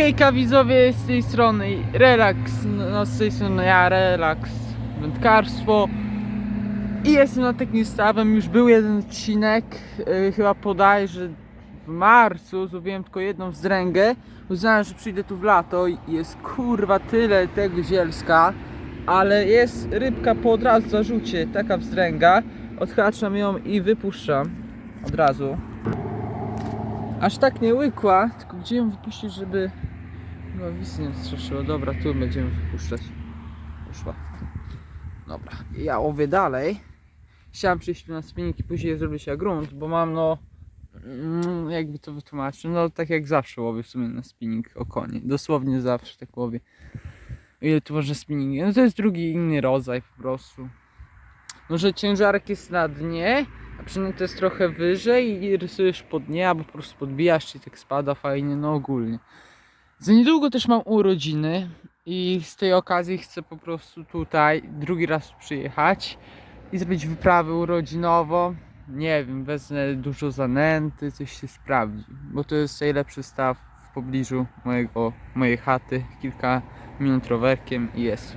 Hejka widzowie z tej strony. Relax, no z tej strony ja Relax Wędkarstwo. I jestem nad takim stawem, już był jeden odcinek. Yy, Chyba bodajże w marcu Złowiłem tylko jedną wzdręgę Uznałem, że przyjdę tu w lato i jest kurwa tyle tego zielska. Ale jest rybka po od razu zarzucie, taka wzdręga Odhaczam ją i wypuszczam od razu. Aż tak nie łykła, tylko gdzie ją wypuścić, żeby no wis nie straszyło. Dobra, tu będziemy wypuszczać. Poszła. Dobra, ja łowię dalej. Chciałem przyjść na spinning i później zrobić się grunt, bo mam no mm, jakby to wytłumaczyć, no tak jak zawsze łowię w sumie na spinning o konie. Dosłownie zawsze tak łowię. Ile tu można spinningi? No to jest drugi inny rodzaj po prostu. Może ciężarek jest na dnie, a przynęta jest trochę wyżej i rysujesz pod dnie, albo po prostu podbijasz i tak spada fajnie, no ogólnie. Za niedługo też mam urodziny i z tej okazji chcę po prostu tutaj drugi raz przyjechać i zrobić wyprawę urodzinową. Nie wiem, wezmę dużo zanęty, coś się sprawdzi, bo to jest najlepszy staw w pobliżu mojego, mojej chaty. Kilka minut rowerkiem i jest.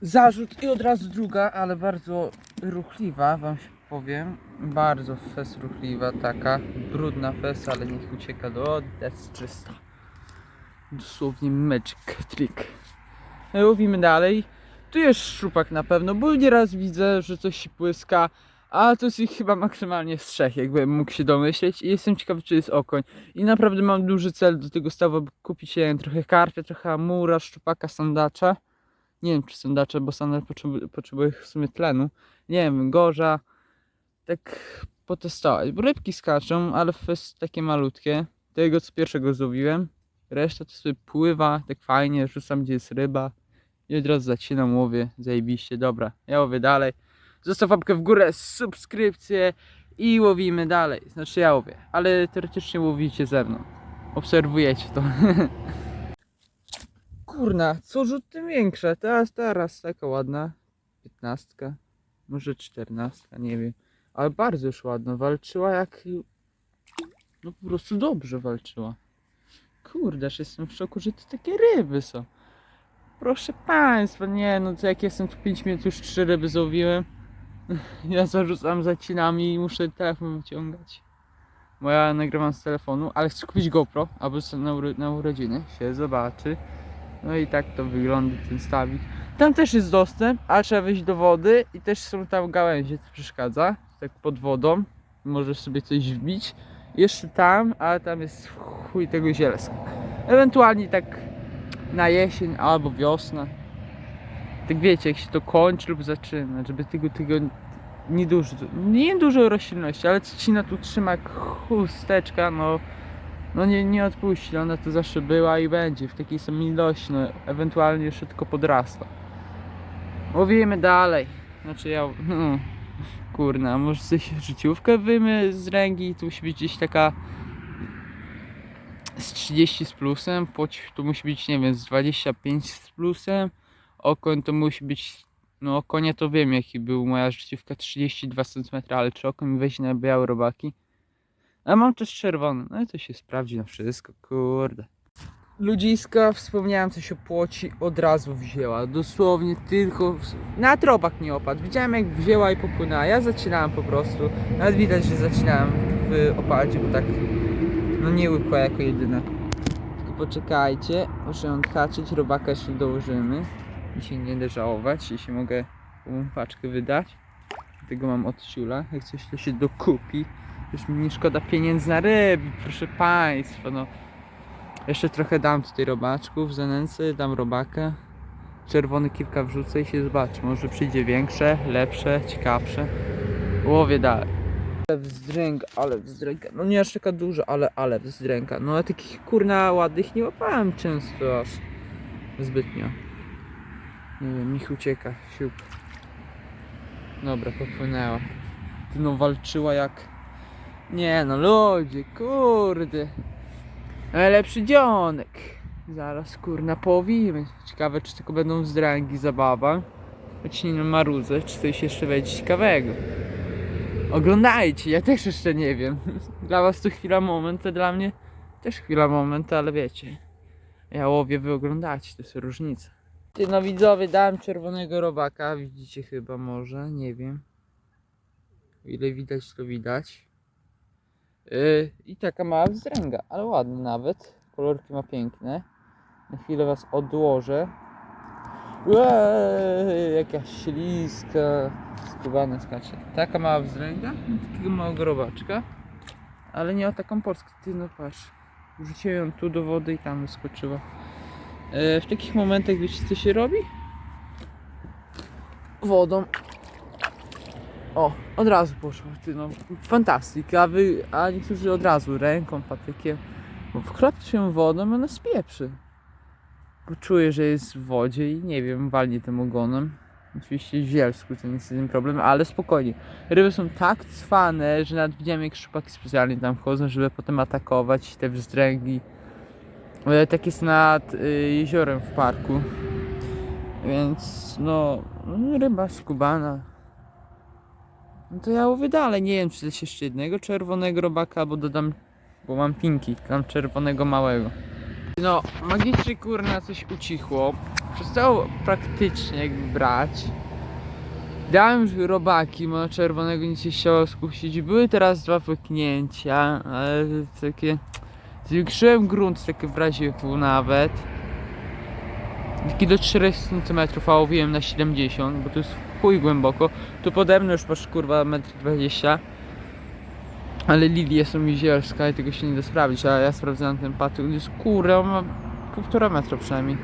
Zarzut i od razu druga, ale bardzo ruchliwa, wam się powiem. Bardzo fes ruchliwa, taka brudna fes, ale niech ucieka do czysta. Dosłownie magic trick. Łowimy dalej. Tu jest szczupak na pewno, bo nieraz widzę, że coś się błyska, a to jest ich chyba maksymalnie z trzech, jakbym mógł się domyśleć. I jestem ciekawy, czy jest okoń. I naprawdę mam duży cel do tego stawu, aby kupić się trochę karpia, trochę amura, szczupaka, sandacza. Nie wiem, czy sandacza, bo sandacz potrzebuje, potrzebuje w sumie tlenu. Nie wiem, gorza. Tak potestować, bo rybki skaczą, ale jest takie malutkie. Tego co pierwszego złowiłem. Reszta to sobie pływa, tak fajnie, rzucam gdzie jest ryba. I od razu zaczynam, łowię, zajebiście, dobra, ja łowię dalej. Zostaw łapkę w górę, subskrypcję i łowimy dalej. Znaczy ja łowię, ale teoretycznie łowicie ze mną. Obserwujecie to. Kurna, co rzut tym większa. Teraz, teraz taka ładna. Piętnastka, może czternastka, nie wiem. Ale bardzo już ładna. Walczyła jak... No po prostu dobrze walczyła. Kurde, aż jestem w szoku, że to takie ryby są. Proszę Państwa, nie no, to jak jestem tu 5 minut, już 3 ryby złowiłem. Ja zarzucam zacinami i muszę telefon wyciągać. Bo ja nagrywam z telefonu, ale chcę kupić GoPro, aby na, na urodziny się zobaczy. No i tak to wygląda ten stawik. Tam też jest dostęp, ale trzeba wejść do wody i też są tam gałęzie, co przeszkadza. Tak pod wodą. Możesz sobie coś wbić. Jeszcze tam, ale tam jest chuj tego zielska. Ewentualnie tak na jesień albo wiosnę. Tak wiecie, jak się to kończy lub zaczyna, żeby tego, tego nie dużo, nie dużo roślinności, ale trzcina tu trzyma chusteczka, no, no nie, nie odpuści, ona tu zawsze była i będzie w takiej samej ilości, no, ewentualnie jeszcze tylko podrasta. Łowimy dalej, znaczy ja, no, kurna, może coś życiówkę wyjmy z ręki, tu musi być gdzieś taka z 30 z plusem, płoć to musi być, nie wiem, z 25 z plusem, okoń to musi być, no konia to wiem jaki był, moja życiówka 32 cm, ale czy okoń weźmie na białe robaki? A mam też czerwone, no i to się sprawdzi na wszystko, kurde. Ludziska, wspomniałem coś o płoci, od razu wzięła, dosłownie tylko, w- na robak nie opadł, widziałem jak wzięła i popłynęła, ja zaczynałem po prostu, nawet widać, że zaczynałem w opadzie, bo tak, no nie łykła jako jedyna. Tylko poczekajcie, muszę ją odhaczyć, robaka jeszcze dołożymy i się nie da żałować, jeśli mogę paczkę wydać. Dlatego mam od ciula, jak coś to się dokupi. Już mi nie szkoda pieniędzy na ryby, proszę Państwa, no. Jeszcze trochę dam tutaj robaczków, zanęcy, dam robaka. Czerwony kilka wrzucę i się zobaczy. Może przyjdzie większe, lepsze, ciekawsze. Łowię dalej. Ale wzdręga, ale wzdręga. No nie aż taka duża, ale, ale wzdręga. No a takich kurna ładnych nie łapałem często aż zbytnio. Nie wiem, ich ucieka, siup. Dobra, popłynęła. Ty no walczyła jak... Nie no, ludzie, kurde. Najlepszy dzionek. Zaraz kurna połowimy. Ciekawe czy tylko będą wzdręgi, zabawa. Choć nie marudzę, czy coś jeszcze będzie ciekawego. Oglądajcie, ja też jeszcze nie wiem. Dla was to chwila moment, a dla mnie też chwila moment, ale wiecie. Ja łowię, wy oglądacie, to jest różnica. Ty no widzowie, dałem czerwonego robaka, widzicie chyba może, nie wiem. O ile widać, to widać. Yy, I taka mała wzdręga, ale ładny nawet. Kolorki ma piękne. Na chwilę was odłożę. Ueee, jaka śliska. Skubana skacze. Taka mała wzdręga, takiego małego robaczka. Ale nie o taką polską. Ty no patrz. Wrzuciłem ją tu do wody i tam wyskoczyła. E, w takich momentach wiecie co się robi? Wodą. O, od razu poszło. Ty no, fantastyka. A wy, a niektórzy od razu ręką, patykiem. Bo wkradł się wodą, ona spieprzy. Bo czuję, że jest w wodzie i nie wiem, walnie tym ogonem. Oczywiście w zielsku to nie jest ten problem, ale spokojnie. Ryby są tak cwane, że nawet widziałem jak szupaki specjalnie tam wchodzą, żeby potem atakować te wzdręgi. Ale tak jest nad y, jeziorem w parku. Więc no ryba skubana. No to ja łowię dalej, nie wiem czy jeszcze jednego czerwonego robaka, albo dodam, bo mam pinki, tam czerwonego małego. No, magicznie kurna coś ucichło. Przestało praktycznie jakby brać. Dałem już robaki, bo czerwonego nic się chciało skusić. Były teraz dwa pyknięcia, ale takie... Zwiększyłem grunt takie w razie W nawet. Taki do 40 cm, a łowiłem na 70, bo to jest chuj głęboko. Tu pode mną już masz kurwa 1,20 m. Ale lilie są mi zielska i tego się nie da sprawdzić, a ja sprawdzałem ten patyk, jest kurwa, ma półtora metra przynajmniej.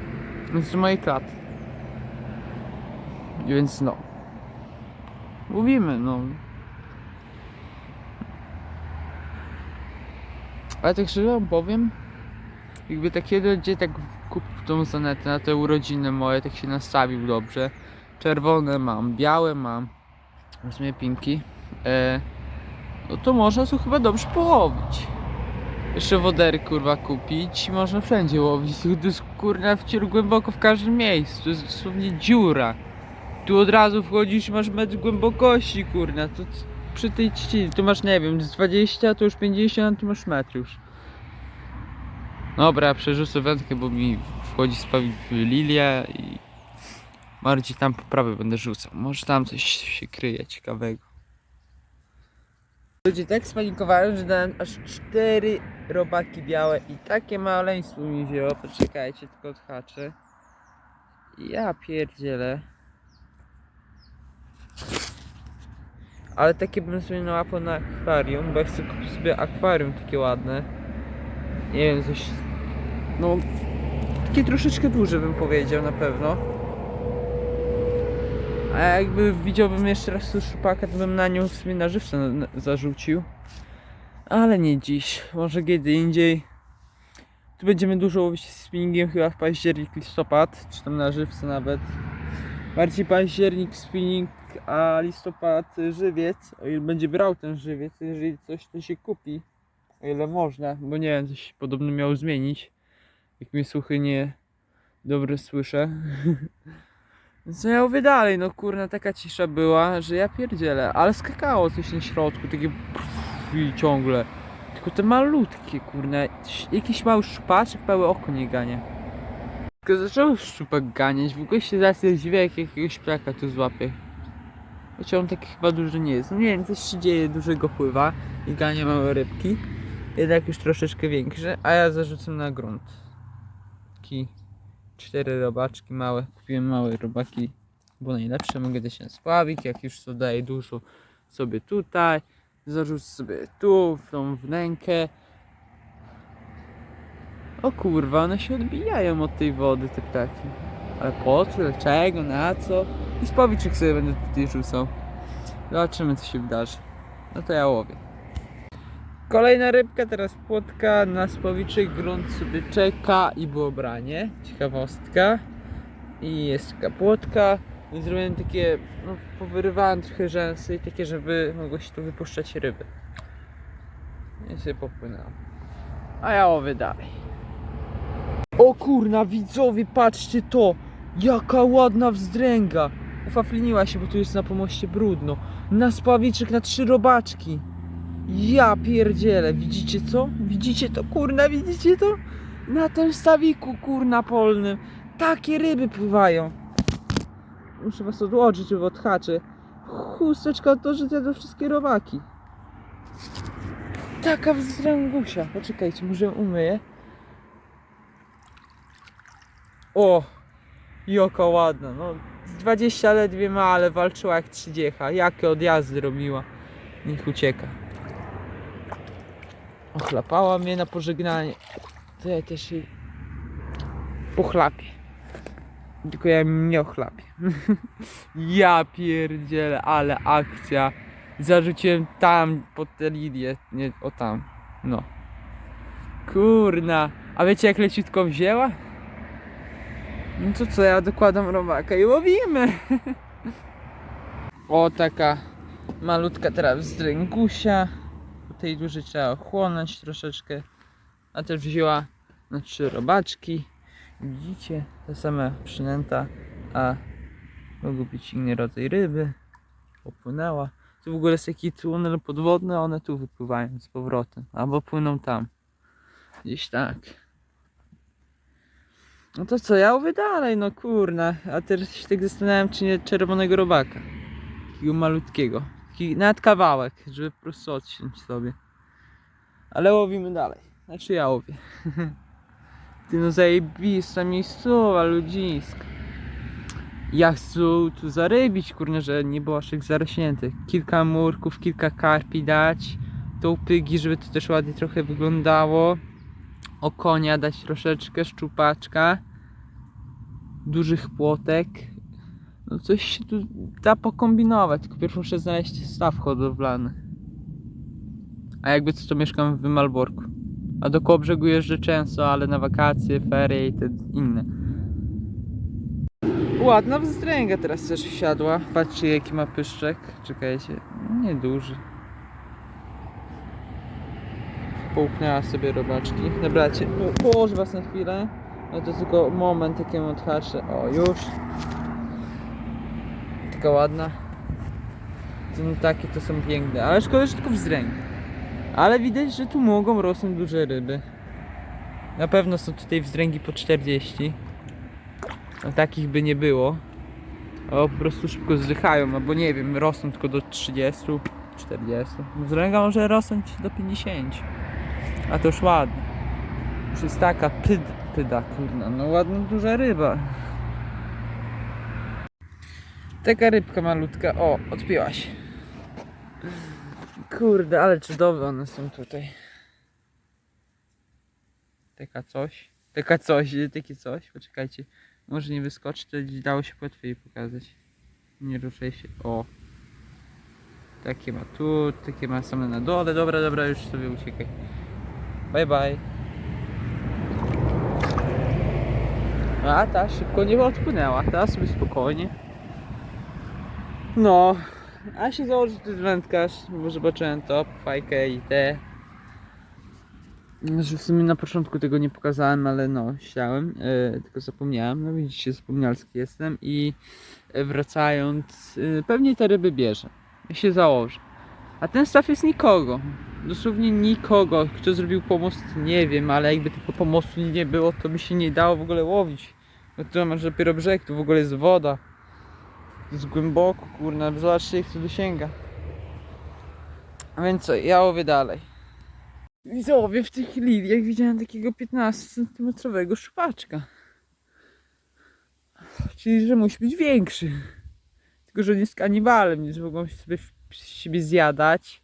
Więc z mojej klaty. Więc no. Mówimy, no. Ale tak szczerze wam powiem, jakby tak jeden gdzie tak kupił tą zanetę na te urodziny moje, tak się nastawił dobrze. Czerwone mam, białe mam, w sumie pinki. E, no to można tu chyba dobrze połowić. Jeszcze wodery kurwa kupić i można wszędzie łowić. To jest kurwa w cielu głęboko w każdym miejscu. To jest dosłownie dziura. Tu od razu wchodzisz masz metr głębokości kurna. To przy tej trzcinie tu masz nie wiem, z 20 to już 50, tu masz metr już. Dobra, przerzucę wędkę, bo mi wchodzi spawić w lilię i bardziej tam po prawej będę rzucał. Może tam coś się kryje ciekawego. Ludzie tak spanikowałem, że dałem aż cztery robaki białe i takie maleństwo mi wzięło. Poczekajcie, tylko odhaczę. Ja pierdzielę. Ale takie bym sobie nałapał na akwarium, bo ja chcę kupić sobie akwarium takie ładne. Nie wiem, coś... No... Takie troszeczkę duże bym powiedział na pewno. A jakby widziałbym jeszcze raz tu szupaka, to bym na nią w sumie na żywca zarzucił. Ale nie dziś, może kiedy indziej. Tu będziemy dużo łowić z spinningiem chyba w październik, listopad, czy tam na żywce nawet. Bardziej październik spinning, a listopad żywiec. O ile będzie brał ten żywiec, jeżeli coś to się kupi. O ile można, bo nie wiem, coś podobno miał zmienić. Jak mnie słuchy nie dobre słyszę. Więc ja mówię dalej, no kurna taka cisza była, że ja pierdzielę, ale skakało coś na środku, takie pff, i ciągle. Tylko te malutkie kurna, jakiś mały szpaczek, małe oko nie gania. Tylko zaczął szczupak ganiać, w ogóle się zaraz dziwię jak jakiegoś ptaka tu złapie. Chociaż on taki chyba duży nie jest. No nie wiem, coś się dzieje, dużego pływa i gania małe rybki. Jednak już troszeczkę większe, a ja zarzucam na grunt. Taki cztery robaczki małe. Kupiłem małe robaki, bo najlepsze mogę dać na spławik. Jak już to daje dużo sobie tutaj. Zarzucę sobie tu, w tą wnękę. O kurwa, one się odbijają od tej wody, te ptaki. Ale po co, dlaczego, na co? I spowiczek sobie będę tutaj rzucał. Zobaczymy co się wydarzy. No to ja łowię. Kolejna rybka, teraz płotka na spowiczek, grunt sobie czeka i było branie. Ciekawostka. I jest taka płotka. I zrobiłem takie, no powyrywałem trochę rzęsy takie, żeby mogło się tu wypuszczać ryby. I sobie popłynęło. A ja łowię dalej. O kurna, widzowie, patrzcie to! Jaka ładna wzdręga! Ufafliniła się, bo tu jest na pomoście brudno. Na spawiczek na trzy robaczki. Ja pierdzielę, widzicie co? Widzicie to, kurna, widzicie to? Na tym stawiku kurna polnym takie ryby pływają. Muszę was odłożyć, żeby odhaczy. Chusteczka to, że zjadł wszystkie robaki. Taka wzdręgusia. Poczekajcie, może umyję. O! Jaka ładna, no z 20 ledwie ma, ale walczyła jak 30. Jakie odjazdy robiła. Niech ucieka. Ochlapała mnie na pożegnanie. To ja też jej pochlapię. Tylko ja nie ochlapię. ja pierdzielę, ale akcja. Zarzuciłem tam pod tę linię. Nie, o tam. No. Kurna. A wiecie jak leciutko wzięła? No to co, ja dokładam robaka i łowimy. o, taka malutka teraz wzdręgusia. Po tej dużej trzeba ochłonąć troszeczkę. A też wzięła na trzy robaczki. Widzicie, ta sama przynęta, a mógł być inny rodzaj ryby. Popłynęła. Tu w ogóle jest taki tunel podwodny, one tu wypływają z powrotem. Albo płyną tam. Gdzieś tak. No to co, ja mówię dalej, no kurna. A teraz się tak zastanawiam, czy nie czerwonego robaka. Takiego malutkiego. Taki nawet kawałek, żeby po prostu odciąć sobie. Ale łowimy dalej. Znaczy ja łowię. Ty no zajebista miejscowa, ludziska. Ja chcę tu zarybić, kurna, że nie było aż tak zarośnięte. Kilka murków, kilka karpi dać. Tą pygi, żeby to też ładnie trochę wyglądało. O konia dać troszeczkę, szczupaczka. Dużych płotek. No coś się tu da pokombinować, tylko pierwszy muszę znaleźć staw hodowlany. A jakby co to mieszkam w Malborku. A do Kołobrzegu jeżdżę często, ale na wakacje, ferie i te inne. Ładna wzdręga teraz też wsiadła. Patrzcie jaki ma pyszczek. Czekajcie, nieduży. Połknęła sobie robaczki. Dobra, położę was na chwilę. No to tylko moment, jak ją odhaczę. O, już. Taka ładna. To no takie to są piękne, ale szkoda, że tylko wzdręgi. Ale widać, że tu mogą rosnąć duże ryby. Na pewno są tutaj wzdręgi po 40. No takich by nie było. O, po prostu szybko zdychają, albo nie wiem, rosną tylko do 30, 40. Wzdręga może rosnąć do 50. A to już ładnie. Już jest taka pyd, pyda, kurna, no ładna duża ryba. Taka rybka malutka, o, odpiła się. Kurde, ale cudowne one są tutaj. Taka coś. Taka coś, takie coś. Poczekajcie. Może nie wyskoczy, to dało się łatwiej pokazać. Nie ruszaj się. O. Takie ma tu, takie ma same na dole. Dobra, dobra, już sobie uciekaj. Bye bye. A ta szybko nie odpłynęła. Teraz sobie spokojnie. No, a się założy to jest wędkarz, bo zobaczyłem to, fajkę i te. Że w sumie na początku tego nie pokazałem, ale no, chciałem, e, tylko zapomniałem. No widzicie, zapomnialski jestem i e, wracając, e, pewnie te ryby bierze. Ja się założę. A ten staw jest nikogo. Dosłownie nikogo. Kto zrobił pomost, nie wiem, ale jakby tego pomostu nie było, to by się nie dało w ogóle łowić. No to masz dopiero brzeg, tu w ogóle jest woda. Jest głęboko, kurna, zobaczcie jak to dosięga. A więc co, ja łowię dalej. Widzowie, w tych liliach widziałem takiego 15 cm szczupaczka. Czyli, że musi być większy. Tylko, że nie jest kanibalem, że mogą się sobie siebie zjadać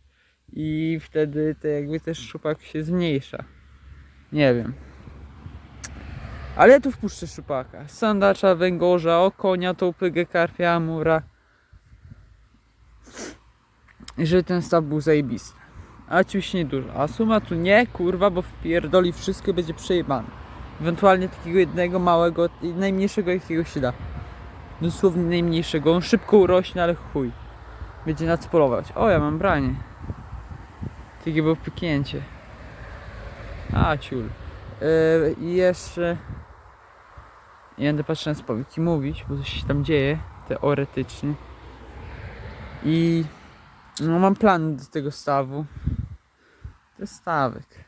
i wtedy to jakby też szczupak się zmniejsza. Nie wiem. Ale ja tu wpuszczę szczupaka. Sandacza, węgorza, o konia, tą pygę, karpia, amura. I żeby ten staw był zajebisty. A oczywiście nie dużo. A suma tu nie, kurwa, bo wpierdoli wszystko i będzie przejebane. Ewentualnie takiego jednego małego, najmniejszego jakiego się da. Dosłownie najmniejszego. On szybko urośnie, ale chuj. Będzie na co polować. O, ja mam branie. Takie było pyknięcie. A, ciul. Yy, jeszcze... Nie będę patrzył na spowiedź mówić, bo coś się tam dzieje, teoretycznie. I... No mam plan do tego stawu. To jest stawek.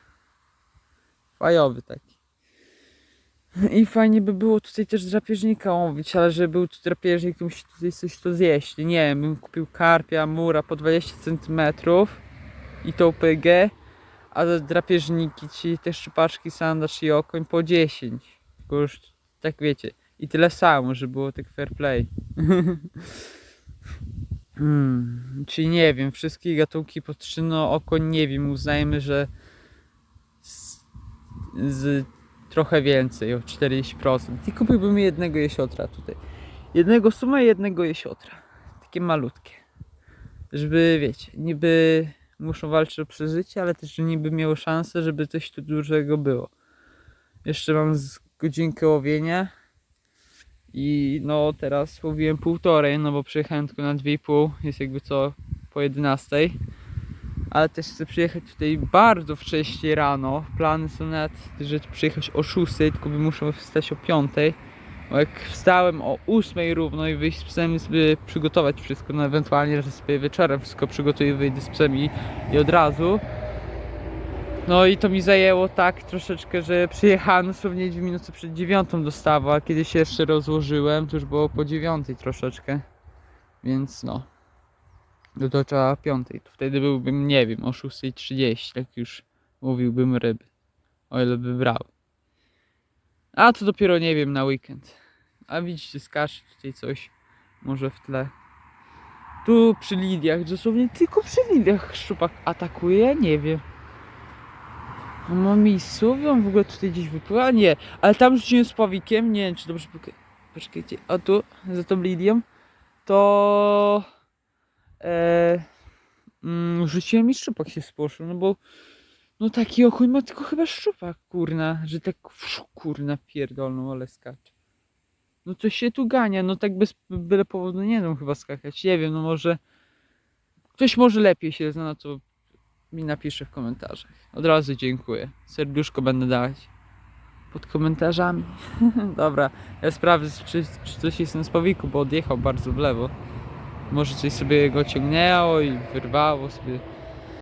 Fajowy taki. I fajnie by było tutaj też drapieżnika łowić, ale żeby był drapieżnik, to musi tutaj coś to zjeść. Nie wiem, bym kupił karpia, mura po 20 cm i tą PG, a drapieżniki, ci te szczupaczki, sandacz i okoń po 10. Tylko już tak wiecie. I tyle samo, żeby było tak fair play. hmm, czyli nie wiem, wszystkie gatunki po 3, no okoń nie wiem, uznajmy, że z, z trochę więcej, o 40%. I kupiłbym jednego jesiotra tutaj. Jednego suma i jednego jesiotra. Takie malutkie. Żeby, wiecie, niby muszą walczyć o przeżycie, ale też niby miało szansę, żeby coś tu dużego było. Jeszcze mam z godzinkę łowienia. I no teraz łowiłem półtorej, no bo przyjechałem tylko na 2,5, jest jakby co po 11 ale też chcę przyjechać tutaj bardzo wcześnie rano. Plany są nawet, że przyjechać o 6, tylko by muszę wstać o 5. Bo jak wstałem o 8 równo i wyjść z psem, sobie przygotować wszystko, no ewentualnie, że sobie wieczorem wszystko przygotuję, wyjdę z psem i, i od razu. No i to mi zajęło tak troszeczkę, że przyjechałem dosłownie 2 minuty przed 9 dostawą, a kiedy się jeszcze rozłożyłem, to już było po 9 troszeczkę. Więc no. No to trzeba piątej. To wtedy byłbym, nie wiem, o 6.30, tak już mówiłbym ryby. O ile by brał. A to dopiero nie wiem na weekend. A widzicie, skacze tutaj coś. Może w tle. Tu przy Lidiach, dosłownie tylko przy Lidiach szczupak atakuje, nie wiem. No on w ogóle tutaj gdzieś wypływa? Nie, ale tam rzuciłem z pawikiem, nie wiem czy dobrze Poczekajcie, a tu, za tą Lidią, to e, mm, rzuciłem i szczupak się spłoszył, no bo no taki okoń ma tylko chyba szczupak, kurna, że tak wszu, kurna pierdolną, ale skacze. No to się tu gania, no tak bez byle powodu nie wiem chyba skakać, nie wiem, no może ktoś może lepiej się zna, no to mi napisze w komentarzach. Od razu dziękuję, serduszko będę dawać pod komentarzami. Dobra, ja sprawdzę czy, czy coś jest na spawiku, bo odjechał bardzo w lewo. Może coś sobie go ciągnęło i wyrwało sobie